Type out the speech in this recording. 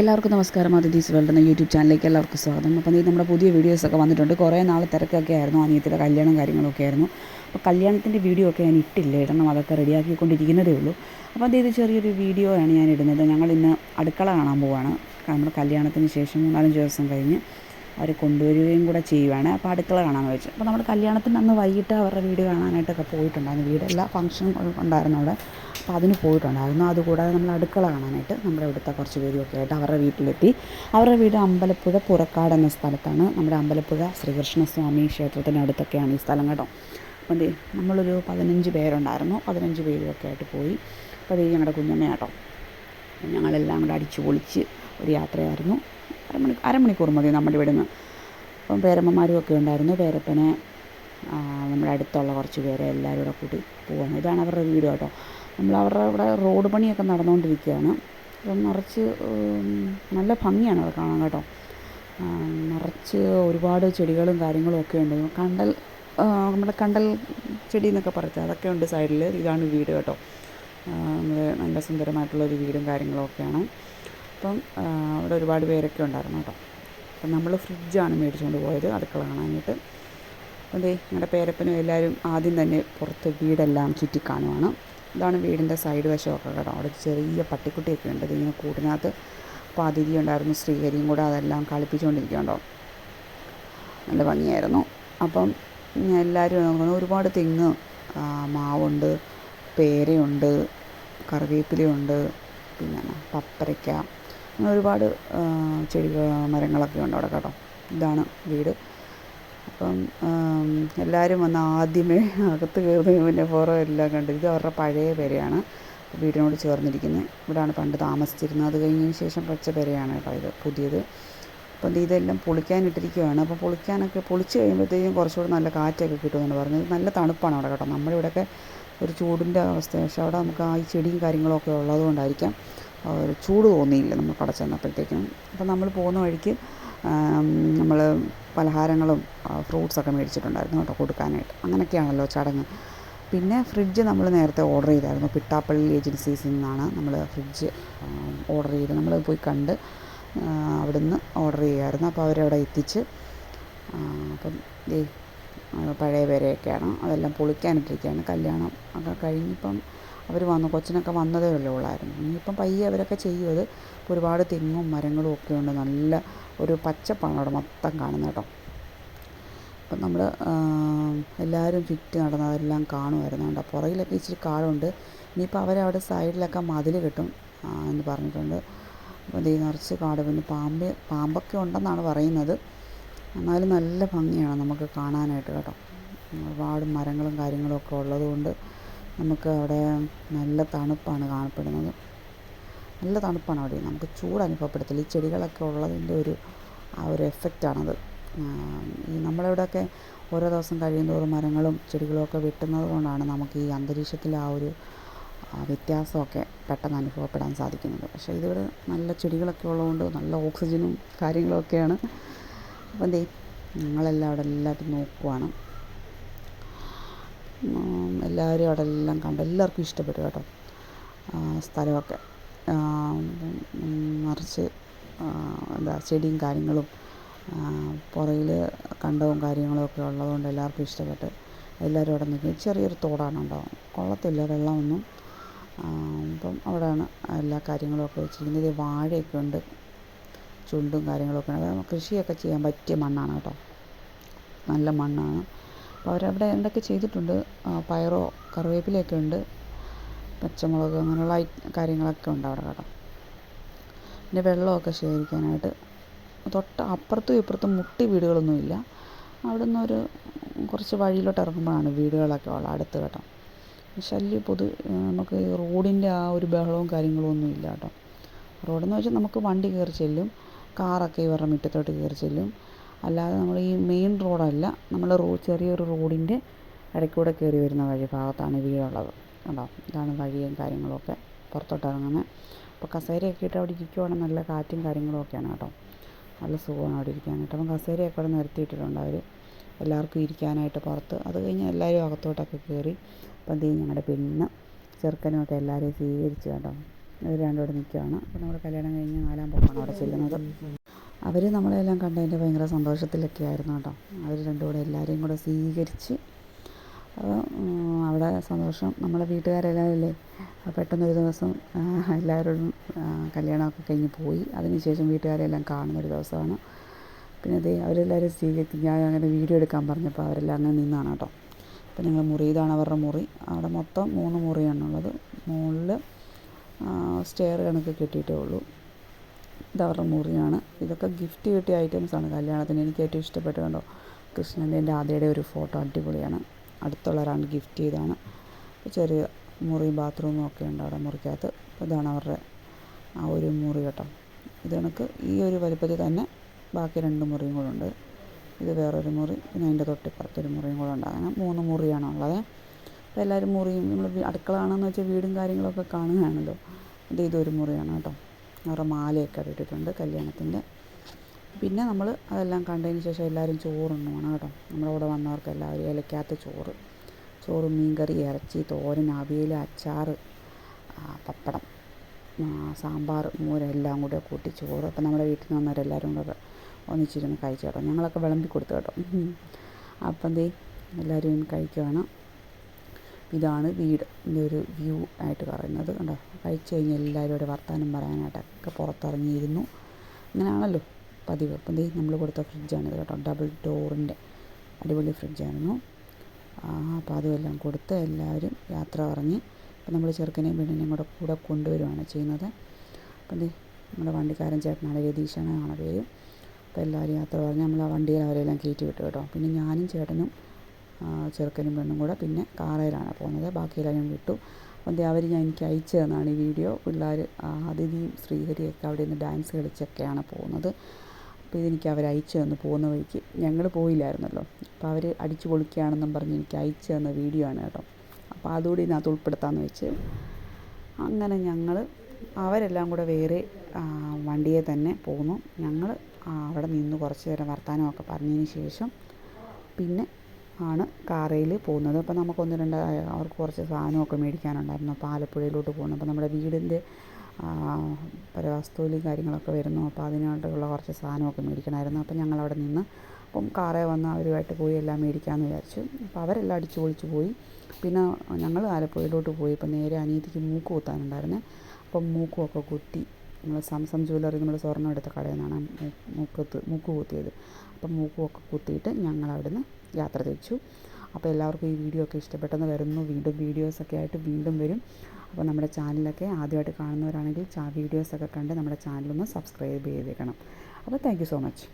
എല്ലാവർക്കും നമസ്കാരം. അതിഥീസ് വേൾഡ് എന്ന യൂട്യൂബ് ചാനലിലേക്ക് എല്ലാവർക്കും സ്വാഗതം. അപ്പോൾ ഈ നമ്മുടെ പുതിയ വീഡിയോസൊക്കെ വന്നിട്ടുണ്ട്. കുറേ നാൾ തിരക്കൊക്കെ ആയിരുന്നു. അനിയത്തിന്റെ കല്യാണം കാര്യങ്ങളൊക്കെ ആയിരുന്നു. അപ്പോൾ കല്യാണത്തിന്റെ വീഡിയോ ഒക്കെ ഞാൻ ഇട്ടില്ല? ഇടണം. അതൊക്കെ റെഡിയാക്കിക്കൊണ്ടിരിക്കുന്നതേ ഉള്ളൂ. അപ്പോൾ അതേ ഇത് ചെറിയൊരു വീഡിയോ ആണ് ഞാൻ ഇടുന്നത്. ഞങ്ങൾ ഇന്ന് അടുക്കള കാണാൻ പോവാണ്. നമ്മുടെ കല്യാണത്തിന് ശേഷം മൂന്നാലഞ്ച് ദിവസം കഴിഞ്ഞ് അവർ കൊണ്ടുവരികയും കൂടെ ചെയ്യുവാണ്. അപ്പോൾ അടുക്കള കാണാമെന്ന് വെച്ചു. അപ്പോൾ നമ്മൾ കല്യാണത്തിന് അന്ന് വൈകിട്ട് അവരുടെ വീട് കാണാനായിട്ടൊക്കെ പോയിട്ടുണ്ടായിരുന്നു. വീടല്ല ഫംഗ്ഷൻ ഉണ്ടായിരുന്നു അവിടെ. അപ്പോൾ അതിന് പോയിട്ടുണ്ടായിരുന്നു. അതുകൂടാതെ നമ്മൾ അടുക്കള കാണാനായിട്ട് നമ്മുടെ ഇവിടുത്തെ കുറച്ച് പേരുമൊക്കെ ആയിട്ട് അവരുടെ വീട്ടിലെത്തി. അവരുടെ വീട് അമ്പലപ്പുഴ പുറക്കാട് എന്ന സ്ഥലത്താണ്. നമ്മുടെ അമ്പലപ്പുഴ ശ്രീകൃഷ്ണസ്വാമി ക്ഷേത്രത്തിന്റെ അടുത്തൊക്കെയാണ് ഈ സ്ഥലം കേട്ടോ. അപ്പം നമ്മളൊരു പതിനഞ്ച് പേരുണ്ടായിരുന്നു. പതിനഞ്ച് പേരുമൊക്കെ ആയിട്ട് പോയി. അപ്പോൾ അത് ഞങ്ങളുടെ കുഞ്ഞമ്മയാട്ടോ. ഞങ്ങളെല്ലാം കൂടെ അടിച്ചു പൊളിച്ച് ഒരു യാത്രയായിരുന്നു. അരമണി അരമണിക്കൂർ മതി നമ്മുടെ ഇവിടെ നിന്ന് അപ്പം പേരമ്മമാരും ഒക്കെ ഉണ്ടായിരുന്നു. പേരപ്പനെ നമ്മുടെ അടുത്തുള്ള കുറച്ച് പേരെ എല്ലാവരും കൂടെ കൂട്ടി പോവാണ്. ഇതാണ് അവരുടെ വീട് കേട്ടോ. നമ്മൾ അവരുടെ ഇവിടെ റോഡ് പണിയൊക്കെ നടന്നുകൊണ്ടിരിക്കുകയാണ്. അപ്പം നിറച്ച് നല്ല ഭംഗിയാണ് അത് കാണാൻ കേട്ടോ. നിറച്ച് ഒരുപാട് ചെടികളും കാര്യങ്ങളും ഒക്കെ ഉണ്ട്. കണ്ടൽ നമ്മുടെ കണ്ടൽ ചെടി എന്നൊക്കെ പറയത്തില്ല? അതൊക്കെ ഉണ്ട് സൈഡിൽ ഇതാണ് വീട് കേട്ടോ. നല്ല സുന്ദരമായിട്ടുള്ളൊരു വീടും കാര്യങ്ങളും ഒക്കെയാണ്. അപ്പം അവിടെ ഒരുപാട് പേരൊക്കെ ഉണ്ടായിരുന്നു കേട്ടോ. അപ്പം നമ്മൾ ഫ്രിഡ്ജാണ് മേടിച്ചുകൊണ്ട് പോയത് അടുക്കള കാണാനായിട്ട്. അതേ ഞങ്ങളുടെ പേരപ്പനും എല്ലാവരും ആദ്യം തന്നെ പുറത്ത് വീടെല്ലാം ചുറ്റി കാണുവാണ്. ഇതാണ് വീടിന്റെ സൈഡ് വശമൊക്കെ കേട്ടോ. അവിടെ ചെറിയ പട്ടിക്കുട്ടിയൊക്കെ ഉണ്ട്. ഇതിങ്ങനെ കൂട്ടിനകത്ത് അതിഥി ഉണ്ടായിരുന്നു ശ്രീഹരിയും കൂടെ അതെല്ലാം കളിപ്പിച്ചുകൊണ്ടിരിക്കുകയുണ്ടോ നല്ല ഭംഗിയായിരുന്നു. അപ്പം എല്ലാവരും നോക്കുന്നത് ഒരുപാട് തെങ്ങ് മാവുണ്ട് പേരയുണ്ട് കറിവേപ്പിലയുണ്ട് പിന്നെ പപ്പരയ്ക്ക അങ്ങനെ ഒരുപാട് ചെടികൾ മരങ്ങളൊക്കെ ഉണ്ട് അവിടെ കേട്ടോ. ഇതാണ് വീട്. അപ്പം എല്ലാവരും വന്ന് ആദ്യമേ അകത്ത് കയറുന്നതിന് മുന്നേ പുറം എല്ലാം കണ്ടു. ഇത് അവരുടെ പഴയ പെരയാണ്. വീടിനോട് ചേർന്നിരിക്കുന്നത് ഇവിടെയാണ് പണ്ട് താമസിച്ചിരുന്നത്. അത് കഴിഞ്ഞതിന് ശേഷം പച്ച പെരയാണ് കേട്ടോ ഇത് പുതിയത്. അപ്പം ഇതെല്ലാം പൊളിക്കാനിട്ടിരിക്കുകയാണ് അപ്പോൾ പൊളിക്കാനൊക്കെ പൊളിച്ച് കഴിയുമ്പോഴത്തേക്കും കുറച്ചുകൂടി നല്ല കാറ്റൊക്കെ കിട്ടുമെന്ന് പറഞ്ഞു നല്ല തണുപ്പാണ് അവിടെ കേട്ടോ. നമ്മുടെ ഇവിടെയൊക്കെ ഒരു ചൂടിന്റെ അവസ്ഥ പക്ഷേ അവിടെ നമുക്ക് ആ ഈ ചെടിയും കാര്യങ്ങളൊക്കെ ഉള്ളതുകൊണ്ടായിരിക്കാം. ഒരു ചൂട് തോന്നിയില്ല നമ്മൾ അവിടെ ചെന്നപ്പോഴത്തേക്കും അപ്പം നമ്മൾ പോകുന്ന വഴിക്ക് നമ്മൾ പലഹാരങ്ങളും ഫ്രൂട്ട്സൊക്കെ മേടിച്ചിട്ടുണ്ടായിരുന്നു കേട്ടോ കൊടുക്കാനായിട്ട്. അങ്ങനെയൊക്കെയാണല്ലോ ചടങ്ങ്. പിന്നെ ഫ്രിഡ്ജ് നമ്മൾ നേരത്തെ ഓർഡർ ചെയ്തായിരുന്നു. പിട്ടാപ്പള്ളി ഏജൻസീസിൽ നിന്നാണ് നമ്മൾ ഫ്രിഡ്ജ് ഓർഡർ ചെയ്ത് നമ്മൾ പോയി കണ്ട് അവിടുന്ന് ഓർഡർ ചെയ്യുമായിരുന്നു അപ്പോൾ അവരവിടെ എത്തിച്ച് അപ്പം പഴയ പേരെയൊക്കെയാണ്. അതെല്ലാം പൊളിക്കാനിട്ടിരിക്കുകയാണ് കല്യാണം ഒക്കെ കഴിഞ്ഞിപ്പം അവർ വന്നു. കൊച്ചിനൊക്കെ വന്നതേ ഉള്ളൂ ഉള്ളായിരുന്നു. ഇനിയിപ്പം പയ്യെ അവരൊക്കെ ചെയ്യും ഒരുപാട് തെങ്ങും മരങ്ങളും ഒക്കെ ഉണ്ട്. നല്ല ഒരു പച്ചപ്പാണ് അവിടെ മൊത്തം കാണുന്നത് കേട്ടോ. അപ്പം നമ്മൾ എല്ലാവരും ചുറ്റി നടന്ന് അതെല്ലാം കാണുമായിരുന്നു കേട്ടോ പുറകിലൊക്കെ ഇച്ചിരി കാടുണ്ട്. ഇനിയിപ്പോൾ അവരവിടെ സൈഡിലൊക്കെ മതിൽ കിട്ടും എന്ന് പറഞ്ഞിട്ടുണ്ട്. അപ്പോൾ ദേ നിറച്ച് കാട്. പിന്നെ പാമ്പ് പാമ്പൊക്കെ ഉണ്ടെന്നാണ് പറയുന്നത്. എന്നാലും നല്ല ഭംഗിയാണ് നമുക്ക് കാണാനായിട്ട് കേട്ടോ. ഒരുപാട് മരങ്ങളും കാര്യങ്ങളും ഒക്കെ ഉള്ളതുകൊണ്ട് നമുക്ക് അവിടെ നല്ല തണുപ്പാണ് കാണപ്പെടുന്നത്. നല്ല തണുപ്പാണ് അവിടെ. നമുക്ക് ചൂട് അനുഭവപ്പെടത്തില്ല. ഈ ചെടികളൊക്കെ ഉള്ളതിന്റെ ഒരു ആ ഒരു എഫക്റ്റാണത് ഈ നമ്മളിവിടെയൊക്കെ ഓരോ ദിവസം കഴിയുന്തോറും മരങ്ങളും ചെടികളും ഒക്കെ വെട്ടുന്നത് കൊണ്ടാണ് നമുക്ക് ഈ അന്തരീക്ഷത്തിൽ ആ ഒരു വ്യത്യാസമൊക്കെ പെട്ടെന്ന് അനുഭവപ്പെടാൻ സാധിക്കുന്നത്. പക്ഷേ ഇതിവിടെ നല്ല ചെടികളൊക്കെ ഉള്ളതുകൊണ്ട് നല്ല ഓക്സിജനും കാര്യങ്ങളൊക്കെയാണ്. അപ്പം ദേ ഞങ്ങളെല്ലാം അവിടെ എല്ലാവരും നോക്കുവാണ്. എല്ലാവരും അവിടെ എല്ലാം കണ്ടു. എല്ലാവർക്കും ഇഷ്ടപ്പെട്ടു കേട്ടോ സ്ഥലമൊക്കെ. മറിച്ച് എന്താ ചെടിയും കാര്യങ്ങളും പുറകിൽ കണ്ടവും കാര്യങ്ങളും ഒക്കെ ഉള്ളതുകൊണ്ട് എല്ലാവർക്കും ഇഷ്ടപ്പെട്ട്. എല്ലാവരും അവിടെ നിൽക്കും ചെറിയൊരു തോടാണ് ഉണ്ടാവും കൊള്ളത്തില്ല വെള്ളമൊന്നും. അപ്പം അവിടെയാണ് എല്ലാ കാര്യങ്ങളും ഒക്കെ വെച്ചിരിക്കുന്നത്. വാഴയൊക്കെ ഉണ്ട്. ചുണ്ടും കാര്യങ്ങളൊക്കെ അത് കൃഷിയൊക്കെ ചെയ്യാൻ പറ്റിയ മണ്ണാണ് കേട്ടോ. നല്ല മണ്ണാണ്. അപ്പോൾ അവരവിടെ എന്തൊക്കെ ചെയ്തിട്ടുണ്ട്? പയറോ കറിവേപ്പിലയൊക്കെ ഉണ്ട്. പച്ചമുളക് അങ്ങനെയുള്ള കാര്യങ്ങളൊക്കെ ഉണ്ട് അവിടെ കേട്ടോ. പിന്നെ വെള്ളമൊക്കെ ശേഖരിക്കാനായിട്ട്. തൊട്ട് അപ്പുറത്തും ഇപ്പുറത്തും മുട്ടി വീടുകളൊന്നുമില്ല അവിടെ നിന്നൊരു കുറച്ച് വഴിയിലോട്ട് ഇറങ്ങുമ്പോഴാണ് വീടുകളൊക്കെ ഉള്ളത് അടുത്ത് കേട്ടോ. ശല്യം പൊതു നമുക്ക് റോഡിന്റെ ആ ഒരു ബഹളവും കാര്യങ്ങളും ഒന്നും ഇല്ല കേട്ടോ. റോഡെന്ന് വെച്ചാൽ നമുക്ക് വണ്ടി കയറി ചെല്ലും. കാറൊക്കെ ഇവരുടെ മുറ്റത്തോട്ട് കയറി ചെല്ലും. അല്ലാതെ നമ്മൾ ഈ മെയിൻ റോഡല്ല നമ്മൾ റോ ചെറിയൊരു റോഡിന്റെ ഇടയ്ക്കൂടെ കയറി വരുന്ന വഴി ഭാഗത്താണ് വീടുള്ളത്. കണ്ടോ? ഇതാണ് വഴിയും കാര്യങ്ങളൊക്കെ പുറത്തോട്ട് ഇറങ്ങുന്നത് അപ്പോൾ കസേരയൊക്കെ ഇട്ട് അവിടെ ഇരിക്കുവാണെങ്കിൽ നല്ല കാറ്റും കാര്യങ്ങളും ഒക്കെയാണ് കേട്ടോ. നല്ല സുഖമാണ് അവിടെ ഇരിക്കാനായിട്ട് അപ്പം കസേരയൊക്കെ അവിടെ നിരത്തിയിട്ടിട്ടുണ്ട് അവർ എല്ലാവർക്കും ഇരിക്കാനായിട്ട് പുറത്ത്. അത് കഴിഞ്ഞ് എല്ലാവരും അകത്തോട്ടൊക്കെ കയറി. അപ്പം എന്ത് ചെയ്യും ഞങ്ങളുടെ പെണ്ണ് ചെറുക്കനും ഒക്കെ എല്ലാവരെയും സ്വീകരിച്ചു കേട്ടോ അവർ രണ്ടും അവിടെ നിൽക്കുകയാണ്. അപ്പോൾ നമ്മൾ കല്യാണം കഴിഞ്ഞ് നാലാം പോക്കാണ് അവിടെ ചെല്ലുന്നത്. അവർ നമ്മളെല്ലാം കണ്ടതിന്റെ ഭയങ്കര സന്തോഷത്തിലൊക്കെ ആയിരുന്നു കേട്ടോ. അവർ രണ്ടും കൂടെ എല്ലാവരെയും കൂടെ സ്വീകരിച്ച് അവിടെ സന്തോഷം. നമ്മളെ വീട്ടുകാരെല്ലാം അല്ലേ പെട്ടെന്നൊരു ദിവസം എല്ലാവരോടും കല്യാണമൊക്കെ കഴിഞ്ഞ് പോയി. അതിനുശേഷം വീട്ടുകാരെല്ലാം കാണുന്നൊരു ദിവസമാണ്. പിന്നെ അതേ അവരെല്ലാവരും സ്വീകരിച്ച് ഞാൻ അങ്ങനെ വീഡിയോ എടുക്കാൻ പറഞ്ഞപ്പോൾ അവരെല്ലാം അങ്ങനെ നിന്നാണ് കേട്ടോ. അപ്പോൾ ഞങ്ങൾ മുറി ഇതാണ് അവരുടെ മുറി. അവിടെ മൊത്തം മൂന്ന് മുറിയാണുള്ളത് മുകളിൽ സ്റ്റെയർ കണക്ക് കിട്ടിയിട്ടേ ഉള്ളൂ. ഇതവരുടെ മുറിയാണ്. ഇതൊക്കെ ഗിഫ്റ്റ് കിട്ടിയ ആണ് കല്യാണത്തിന്. എനിക്ക് ഏറ്റവും ഇഷ്ടപ്പെട്ടു കണ്ടോ? കൃഷ്ണന്റെ എന്റെ ആദ്യയുടെ ഒരു ഫോട്ടോ അടിപൊളിയാണ്. അടുത്തുള്ള ഒരാൾ ഗിഫ്റ്റ് ചെയ്താണ്. ചെറിയ മുറി ബാത്റൂമും ഒക്കെ ഉണ്ട് അവിടെ മുറിക്കകത്ത്. ഇതാണ് അവരുടെ ആ ഒരു മുറി കേട്ടോ. ഇത് കണക്ക് ഈ ഒരു വലിപ്പത്തിൽ തന്നെ ബാക്കി രണ്ട് മുറിയും കൂടെ ഉണ്ട്. ഇത് വേറൊരു മുറി. പിന്നെ അതിന്റെ തൊട്ടിപ്പുറത്തൊരു മുറിയും കൂടെ ഉണ്ട്. അങ്ങനെ മൂന്ന് മുറിയാണുള്ളത് അപ്പോൾ എല്ലാവരും മുറിയും നമ്മൾ അടുക്കള കാണാമെന്ന് വെച്ചാൽ വീടും കാര്യങ്ങളൊക്കെ കാണുകയാണല്ലോ. അത് ഇതൊരു മുറിയാണ് കേട്ടോ. അവരുടെ മാലയൊക്കെ ഇട്ടിട്ടുണ്ട് കല്യാണത്തിന്റെ. പിന്നെ നമ്മൾ അതെല്ലാം കണ്ടതിന് ശേഷം എല്ലാവരും ചോറുണ്ണുവാണ് കേട്ടോ. നമ്മുടെ കൂടെ വന്നവർക്ക് എല്ലാവരും ഇലക്കകത്ത് ചോറ്. ചോറ് മീൻകറി ഇറച്ചി തോരൻ അവിയൽ അച്ചാർ പപ്പടം സാമ്പാർ മോര് എല്ലാം കൂടെ കൂട്ടി ചോറ്. അപ്പം നമ്മുടെ വീട്ടിൽ നിന്ന് വന്നവരെല്ലാവരും കൂടെ ഒന്നിച്ചിരുന്ന് കഴിച്ചു കേട്ടോ. ഞങ്ങളൊക്കെ വിളമ്പി കൊടുത്തു കേട്ടോ. അപ്പം ദേ എല്ലാവരും കഴിക്കുവാണ്. ഇതാണ് വീട്. ഇതിന്റെ ഒരു വ്യൂ ആയിട്ട് പറയുന്നത്. കണ്ടോ? കഴിച്ചു കഴിഞ്ഞ് എല്ലാവരും ഇവിടെ വർത്തമാനം പറയാനായിട്ടൊക്കെ പുറത്തിറങ്ങിയിരുന്നു. അങ്ങനെയാണല്ലോ പതിവ്. അപ്പം ദേ നമ്മൾ കൊടുത്ത ഫ്രിഡ്ജാണിത് കേട്ടോ. ഡബിൾ ഡോറിന്റെ അടിപൊളി ഫ്രിഡ്ജായിരുന്നു. അപ്പോൾ അതുമെല്ലാം കൊടുത്ത് എല്ലാവരും യാത്ര പറഞ്ഞ് ഇപ്പം നമ്മൾ ചെറുക്കനെയും പെണ്ണിനെയും കൂടെ കൂടെ കൊണ്ടുവരുവാണ് ചെയ്യുന്നത്. അപ്പം ദേ നമ്മുടെ വണ്ടിക്കാരൻ ചേട്ടനാണ് രതീഷാണ് ആണ് പേര് അപ്പോൾ എല്ലാവരും യാത്ര പറഞ്ഞ് നമ്മൾ ആ വണ്ടിയിൽ അവരെല്ലാം കയറ്റി വിട്ടു കേട്ടോ. പിന്നെ ഞാനും ചേട്ടനും ചെറുക്കനും പെണ്ണും കൂടെ പിന്നെ കാറയിലാണ് പോകുന്നത്. ബാക്കിയെല്ലാം ഞാൻ വിട്ടു. അപ്പം അവർ ഞാൻ എനിക്ക് അയച്ചു തന്നാണ് ഈ വീഡിയോ. പിള്ളേർ അതിഥിയും ശ്രീഹരിയൊക്കെ അവിടെ നിന്ന് ഡാൻസ് കളിച്ചൊക്കെയാണ് പോകുന്നത്. അപ്പോൾ ഇതെനിക്ക് അവർ അയച്ചു തന്നു പോകുന്ന വഴിക്ക്. ഞങ്ങൾ പോയില്ലായിരുന്നല്ലോ. അപ്പോൾ അവർ അടിച്ചു പൊളിക്കുകയാണെന്നും പറഞ്ഞ് എനിക്ക് അയച്ചു തന്ന വീഡിയോ ആണ് കേട്ടോ. അപ്പോൾ അതുകൂടി ഇതിനകത്ത് ഉൾപ്പെടുത്താമെന്ന് വെച്ച് അങ്ങനെ ഞങ്ങൾ അവരെല്ലാം കൂടെ വേറെ വണ്ടിയെ തന്നെ പോന്നു. ഞങ്ങൾ അവിടെ നിന്ന് കുറച്ച് നേരം വർത്തമാനമൊക്കെ പറഞ്ഞതിന് ശേഷം പിന്നെ ആണ് കാറയിൽ പോകുന്നത്. അപ്പോൾ നമുക്ക് ഒന്ന് രണ്ട് അവർക്ക് കുറച്ച് സാധനമൊക്കെ മേടിക്കാനുണ്ടായിരുന്നു. അപ്പോൾ ആലപ്പുഴയിലോട്ട് പോകുന്നു അപ്പോൾ നമ്മുടെ വീടിന്റെ പരവസ്തുവിലും കാര്യങ്ങളൊക്കെ വരുന്നു. അപ്പോൾ അതിനായിട്ടുള്ള കുറച്ച് സാധനമൊക്കെ മേടിക്കണമായിരുന്നു. അപ്പോൾ ഞങ്ങൾ അവിടെ നിന്ന് അപ്പം കാറേ വന്ന് അവരുമായിട്ട് പോയി എല്ലാം മേടിക്കാമെന്ന് വിചാരിച്ചു. അപ്പോൾ അവരെല്ലാം അടിച്ചു പൊളിച്ച് പോയി. പിന്നെ ഞങ്ങൾ ആലപ്പുഴയിലോട്ട് പോയി. ഇപ്പം നേരെ അനിയത്തിക്ക് മൂക്ക് കുത്താനുണ്ടായിരുന്നേ. അപ്പം മൂക്കുമൊക്കെ കുത്തി. നമ്മൾ സംസം ജ്വല്ലറി നമ്മൾ സ്വർണം എടുത്ത കടയിൽ നിന്നാണ് മൂക്കത്ത് മൂക്ക് കുത്തിയത്. അപ്പം മൂക്കുമൊക്കെ കുത്തിയിട്ട് ഞങ്ങൾ അവിടുന്ന് യാത്ര തിരിച്ചു. അപ്പോൾ എല്ലാവർക്കും ഈ വീഡിയോ ഒക്കെ ഇഷ്ടപ്പെട്ടെന്ന് വരുന്നു വീണ്ടും വീഡിയോസൊക്കെ ആയിട്ട് വീണ്ടും വരും. അപ്പോൾ നമ്മുടെ ചാനലൊക്കെ ആദ്യമായിട്ട് കാണുന്നവരാണെങ്കിൽ ചാ വീഡിയോസൊക്കെ കണ്ട് നമ്മുടെ ചാനലൊന്ന് സബ്സ്ക്രൈബ് ചെയ്തേക്കണം. അപ്പോൾ താങ്ക് സോ മച്ച്